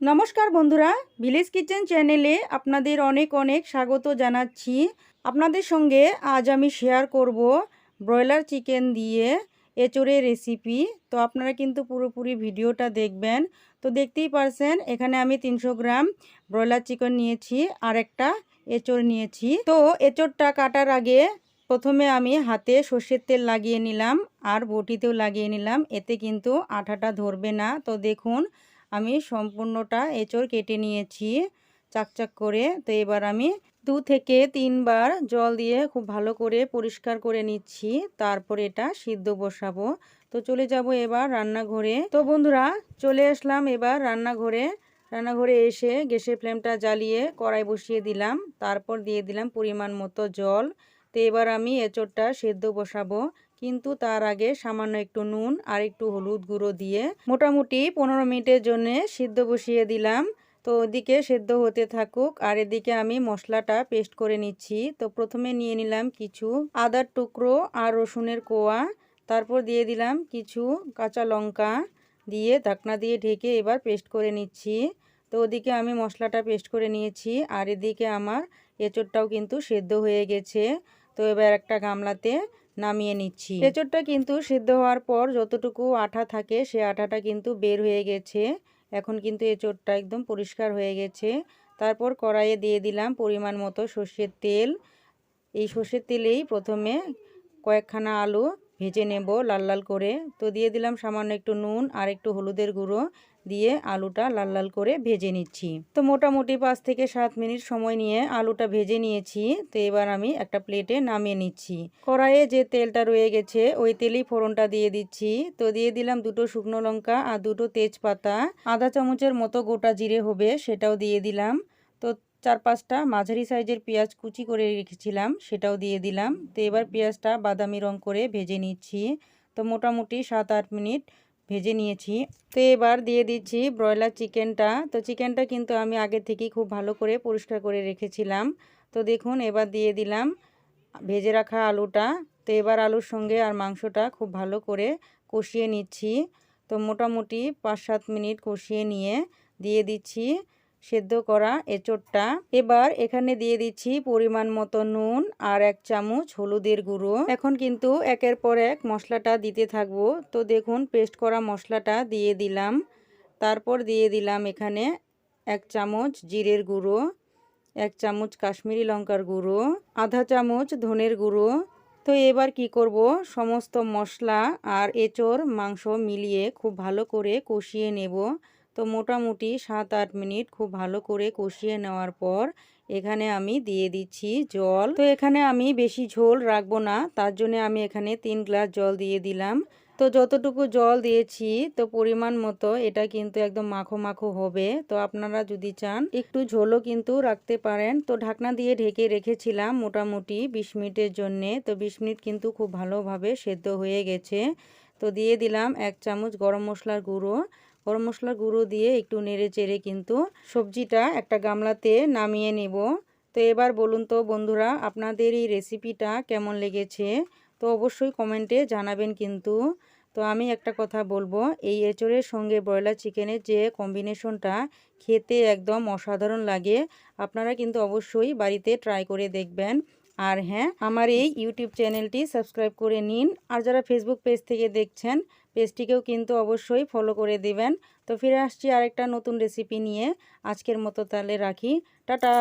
নমস্কার বন্ধুরা village kitchen চ্যানেলে আপনাদের অনেক অনেক স্বাগত জানাচ্ছি। আপনাদের সঙ্গে আজ আমি শেয়ার করব ব্রয়লার চিকেন দিয়ে এঁচড়ের রেসিপি তো আপনারা কিন্তু পুরোপুরি ভিডিওটা দেখবেন। তো দেখতেই পারছেন, এখানে আমি তিনশো গ্রাম ব্রয়লার চিকেন নিয়েছি আর একটা এঁচড় নিয়েছি। তো এঁচড়টা কাটার আগে প্রথমে আমি হাতে সর্ষের তেল লাগিয়ে নিলাম আর বটিতেও লাগিয়ে নিলাম। এতে কিন্তু আঠাটা ধরবে না। তো দেখুন আমি সম্পূর্ণটা এঁচড় কেটে নিয়েছি, চাকচাক করে। তো এবার আমি দু থেকে তিনবার জল দিয়ে খুব ভালো করে পরিষ্কার করে নিচ্ছি, তারপর এটা সিদ্ধ বসাবো। তো চলে যাব এবার রান্নাঘরে। তো বন্ধুরা, চলে আসলাম এবার রান্নাঘরে। রান্নাঘরে এসে গ্যাসের ফ্লেমটা জ্বালিয়ে কড়াই বসিয়ে দিলাম, তারপর দিয়ে দিলাম পরিমাণ মতো জল। তো এবার আমি এঁচড়টা সেদ্ধ বসাবো। কিন্তু তার আগে সামান্য একটু নুন আর একটু হলুদ গুঁড়ো দিয়ে মোটামুটি পনেরো মিনিটের জন্য সিদ্ধ বসিয়ে দিলাম। তো ওদিকে সেদ্ধ হতে থাকুক আর এদিকে আমি মশলাটা পেস্ট করে নিচ্ছি। তো প্রথমে নিয়ে নিলাম কিছু আদার টুকরো আর রসুনের কোয়া। তারপর দিয়ে দিলাম কিছু কাঁচা লঙ্কা দিয়ে ঢাকনা দিয়ে ঢেকে এবার পেস্ট করে নিচ্ছি। তো ওদিকে আমি মশলাটা পেস্ট করে নিয়েছি আর এদিকে আমার এঁচড়টাও কিন্তু সেদ্ধ হয়ে গেছে। তো এবার একটা গামলাতে নামিয়ে নিচ্ছি। এঁচড়টা কিন্তু সিদ্ধ হওয়ার পর যতটুকু আঠা থাকে, সে আঠাটা কিন্তু বের হয়ে গেছে। এখন কিন্তু এঁচড়টা একদম পরিষ্কার হয়ে গেছে। তারপর কড়াইয়ে দিয়ে দিলাম পরিমাণ মতো সর্ষের তেল। এই সর্ষের তেলেই প্রথমে কয়েকখানা আলু ভেজে নেব লাল লাল করে। তো দিয়ে দিলাম সামান্য একটু নুন আর একটু হলুদের গুঁড়ো। দিয়ে আলুটা লাল লাল করে ভেজে নিচ্ছি। তো মোটামুটি পাঁচ থেকে সাত মিনিট সময় নিয়ে আলুটা ভেজে নিয়েছি। তো এবার আমি একটা প্লেটে নামিয়ে নিচ্ছি। কড়াইয়ে যে তেলটা রয়ে গেছে, ওই তেলেই ফোড়নটা দিয়ে দিচ্ছি। তো দিয়ে দিলাম দুটো শুকনো লঙ্কা আর দুটো তেজপাতা। আধা চামচের মতো গোটা জিরে হবে, সেটাও দিয়ে দিলাম। তো চার পাঁচটা মাঝারি সাইজের পেঁয়াজ কুচি করে রেখেছিলাম, সেটাও দিয়ে দিলাম। তো এবার পেঁয়াজটা বাদামি রং করে ভেজে নিচ্ছি। তো মোটামুটি সাত আট মিনিট ভেজে নিয়েছি। তো এবার দিয়ে দিচ্ছি ব্রয়লার চিকেনটা তো চিকেনটা কিন্তু আমি আগে থেকেই খুব ভালো করে পরিষ্কার করে রেখেছিলাম। তো দেখুন, এবার দিয়ে দিলাম ভেজে রাখা আলুটা। তো এবার আলুর সঙ্গে আর মাংসটা খুব ভালো করে কষিয়ে নিচ্ছি। তো মোটামুটি পাঁচ সাত মিনিট কষিয়ে নিয়ে দিয়ে দিচ্ছি। সেদ্ধ করা এঁচড়টা। এবার এখানে দিয়ে দিচ্ছি পরিমাণ মতো নুন আর এক চামচ হলুদের গুঁড়ো। এখন কিন্তু একের পর এক মশলাটা দিতে থাকব। তো দেখুন, পেস্ট করা মশলাটা দিয়ে দিলাম। তারপর দিয়ে দিলাম এখানে এক চামচ জিরের গুঁড়ো, এক চামচ কাশ্মীরি লঙ্কার গুঁড়ো, আধা চামচ ধনের গুঁড়ো। তো এবার কি করব? সমস্ত মশলা আর এঁচড়, মাংস মিলিয়ে খুব ভালো করে কষিয়ে নেব। তো মোটামুটি সাত আট মিনিট খুব ভালো করে কষিয়ে নেওয়ার পর এখানে আমি দিয়ে দিচ্ছি জল। তো এখানে আমি বেশি ঝোল রাখব না, তার জন্য আমি এখানে তিন গ্লাস জল দিয়ে দিলাম। তো যতটুকু জল দিয়েছি, তো পরিমাণ মতো এটা কিন্তু একদম মাখো মাখো হবে। তো আপনারা যদি চান, একটু ঝোলও কিন্তু রাখতে পারেন। তো ঢাকনা দিয়ে ঢেকে রেখেছিলাম মোটামুটি বিশ মিনিটের জন্যে। তো বিশ মিনিট কিন্তু খুব ভালোভাবে সেদ্ধ হয়ে গেছে। তো দিয়ে দিলাম এক চামচ গরম মশলার গুঁড়ো। গরম মশলার গুঁড়ো দিয়ে একটু নেড়ে চেড়ে কিন্তু সবজিটা একটা গামলাতে নামিয়ে নেব। তো এবার বলুন তো বন্ধুরা, আপনাদের এই রেসিপিটা কেমন লেগেছে? তো অবশ্যই কমেন্টে জানাবেন কিন্তু। তো আমি একটা কথা বলব, এই এঁচড়ের সঙ্গে ব্রয়লার চিকেনের যে কম্বিনেশনটা খেতে একদম অসাধারণ লাগে, আপনারা কিন্তু অবশ্যই বাড়িতে ট্রাই করে দেখবেন। আর হ্যাঁ আমার এই ইউটিউব চ্যানেলটি সাবস্ক্রাইব করে নিন। আর যারা ফেসবুক পেজ থেকে দেখছেন পেজটিকেও কিন্তু অবশ্যই ফলো করে দিবেন। তো ফিরে আসছি আরেকটা নতুন রেসিপি নিয়ে। আজকের মতো তাহলে রাখি। টাটা!